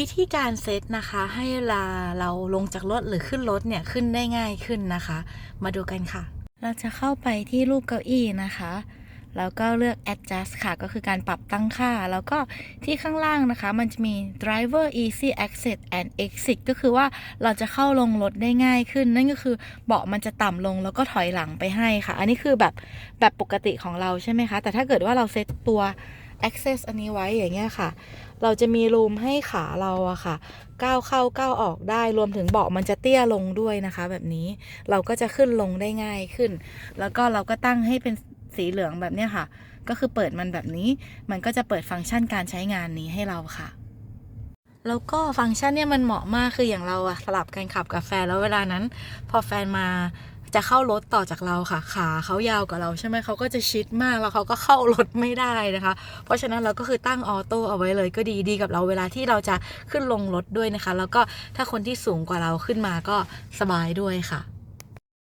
วิธีการเซตนะคะให้เวลาเราลงจากรถหรือขึ้นรถเนี่ยขึ้นได้ง่ายขึ้นนะคะ มาดูกันค่ะ เราจะเข้าไปที่รูปเก้าอี้นะคะแล้วก็เลือก adjust ค่ะ ก็คือการปรับตั้งค่า แล้วก็ที่ข้างล่างนะคะ มันจะมี driver easy access and exit ก็คือว่าเราจะเข้าลงรถได้ง่ายขึ้น นั่นก็คือเบาะมันจะต่ำลงแล้วก็ถอยหลังไปให้ค่ะ อันนี้คือแบบแบบปกติของเราใช่ไหมคะ แต่ถ้าเกิดว่าเราเซตตัว access อันนี้ไว้อย่างเงี้ยค่ะ เราจะมีรูมให้ขาเราอะค่ะ ก้าวเข้าก้าวออกได้รวมถึงเบาะมันจะเตี้ยลงด้วยนะคะ แบบนี้เราก็จะขึ้นลงได้ง่ายขึ้น แล้วก็เราก็ตั้งให้เป็นสีเหลืองแบบเนี้ยค่ะ ก็คือเปิดมันแบบนี้ มันก็จะเปิดฟังก์ชันการใช้งานนี้ให้เราค่ะแล้วก็ฟังก์ชันเนี่ยมันเหมาะมากคืออย่างเราอะสลับกันขับกับแฟนแล้วเวลานั้น พอแฟนมา จะเข้ารถต่อจากเราค่ะ ขาเขายาวกว่าเราใช่ไหมเขาก็จะชิดมากแล้วเขาก็เข้ารถไม่ได้นะคะ เพราะฉะนั้นเราก็คือตั้งออโต้เอาไว้เลยก็ดีดีกับเราเวลาที่เราจะขึ้นลงรถด้วยนะคะ แล้วก็ถ้าคนที่สูงกว่าเราขึ้นมาก็สบายด้วยค่ะ